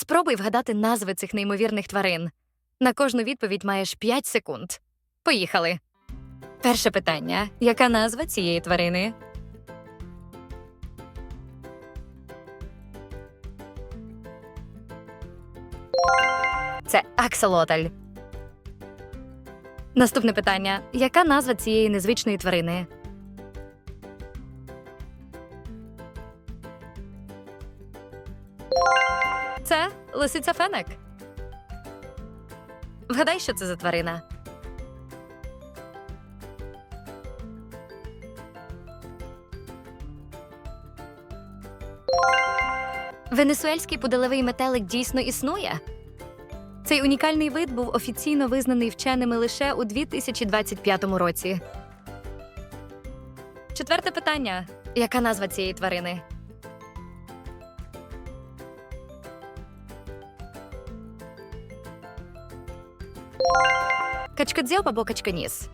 Спробуй вгадати назви цих неймовірних тварин. На кожну відповідь маєш 5 секунд. Поїхали. Перше питання: яка назва цієї тварини? Це аксолотль. Наступне питання: яка назва цієї незвичної тварини? Лисиця фенек. Вгадай, що це за тварина. Венесуельський пуделевий метелик дійсно існує. Цей унікальний вид був офіційно визнаний вченими лише у 2025 році. Четверте питання: яка назва цієї тварини? Качкадзьоб або качканіс.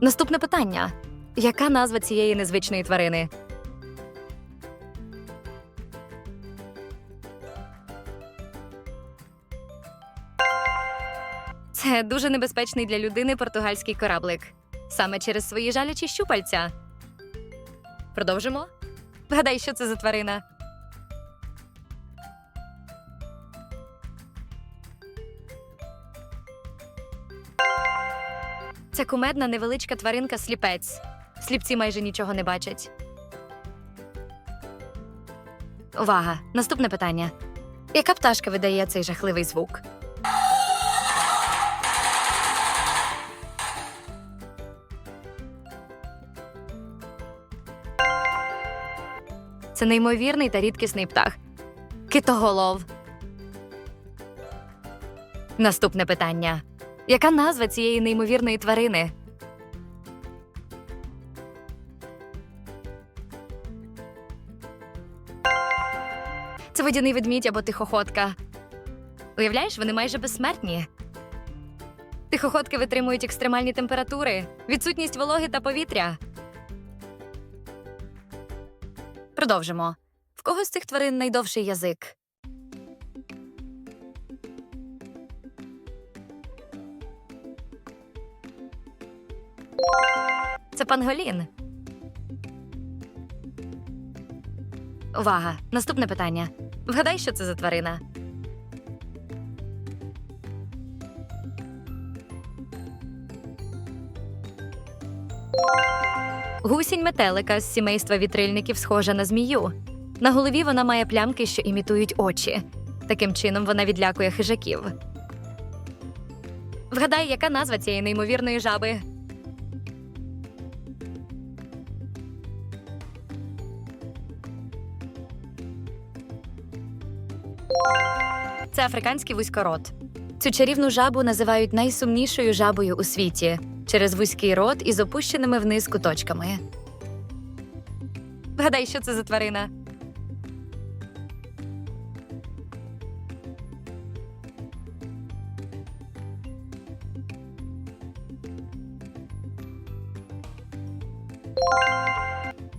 Наступне питання: яка назва цієї незвичної тварини? Це дуже небезпечний для людини португальський кораблик. Саме через свої жалячі щупальця. Продовжимо. Вгадай, що це за тварина. Це кумедна невеличка тваринка сліпець. Сліпці майже нічого не бачать. Увага! Наступне питання. Яка пташка видає цей жахливий звук? Це неймовірний та рідкісний птах. Китоголов. Наступне питання. Яка назва цієї неймовірної тварини? Це водяний ведмідь або тихоходка. Уявляєш, вони майже безсмертні. Тихоходки витримують екстремальні температури, відсутність вологи та повітря. Продовжимо. В кого з цих тварин найдовший язик? Це панголін. Увага! Наступне питання. Вгадай, що це за тварина. Гусінь метелика з сімейства вітрильників схожа на змію. На голові вона має плямки, що імітують очі. Таким чином вона відлякує хижаків. Вгадай, яка назва цієї неймовірної жаби? Це африканський вузькорот. Цю чарівну жабу називають найсумнішою жабою у світі через вузький рот із опущеними вниз куточками. Вгадай, що це за тварина?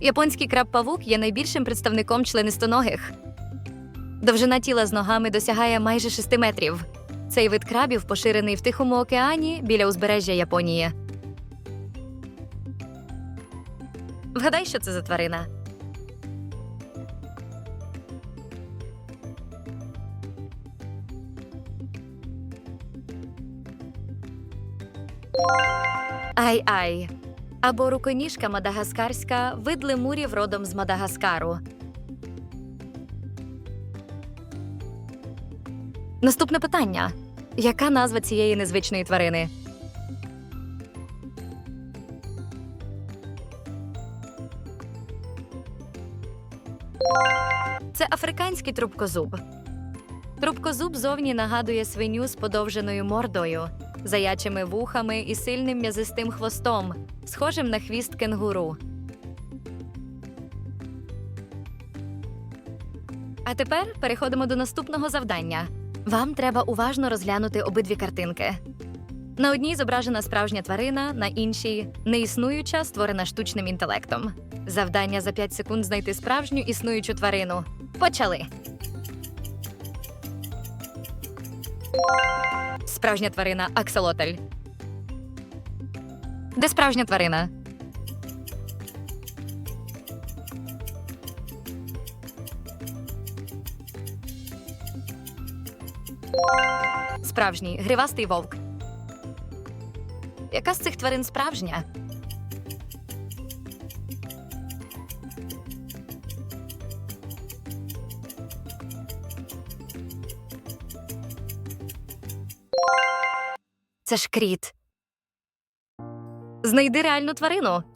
Японський краб-павук є найбільшим представником членистоногих. Довжина тіла з ногами досягає майже 6 метрів. Цей вид крабів поширений в Тихому океані біля узбережжя Японії. Вгадай, що це за тварина? Ай-ай. Або руконіжка мадагаскарська, вид лемурів родом з Мадагаскару. Наступне питання: яка назва цієї незвичної тварини? Це африканський трубкозуб. Трубкозуб зовні нагадує свиню з подовженою мордою, заячими вухами і сильним м'язистим хвостом, схожим на хвіст кенгуру. А тепер переходимо до наступного завдання. Вам треба уважно розглянути обидві картинки. На одній зображена справжня тварина, на іншій неіснуюча, створена штучним інтелектом. Завдання за 5 секунд знайти справжню існуючу тварину. Почали. Справжня тварина Акселотель. Де справжня тварина? Справжній гривастий вовк. Яка з цих тварин справжня? Це ж кріт. Знайди реальну тварину.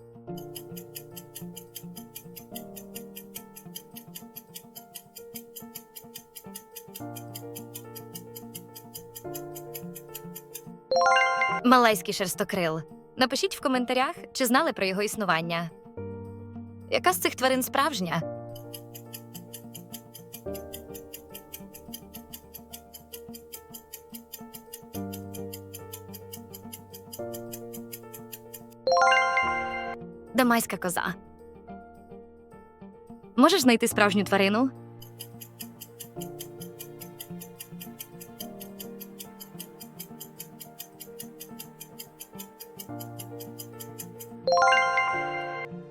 Малайський шерстокрил. Напишіть в коментарях, чи знали про його існування. Яка з цих тварин справжня? Дамайська коза. Можеш знайти справжню тварину?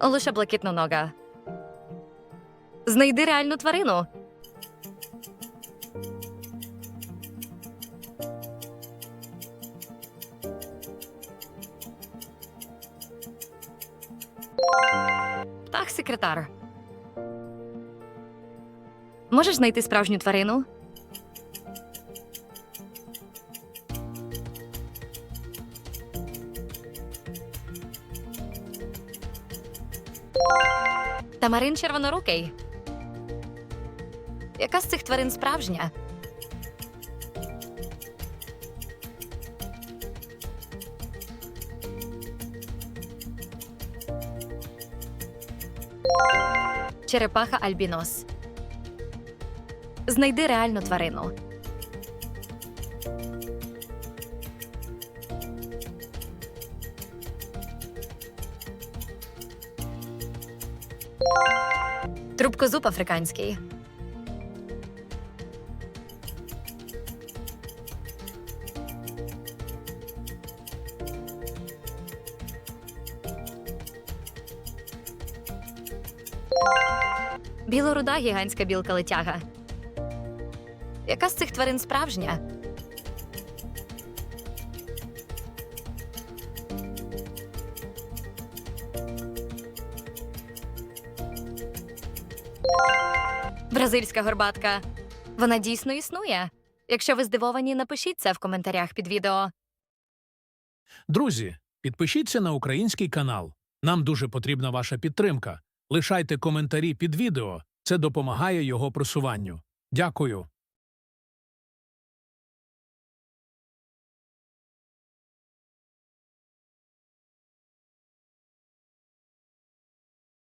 Лише блакитнонога. Знайди реальну тварину. Птах секретар. Можеш знайти справжню тварину? Тамарин червонорукий. Яка з цих тварин справжня? Черепаха альбінос. Знайди реальну тварину. Трубкозуб африканський. Білоруда гігантська білка летяга. Яка з цих тварин справжня? Бразильська горбатка. Вона дійсно існує. Якщо ви здивовані, напишіть це в коментарях під відео. Друзі, підпишіться на український канал. Нам дуже потрібна ваша підтримка. Лишайте коментарі під відео. Це допомагає його просуванню. Дякую.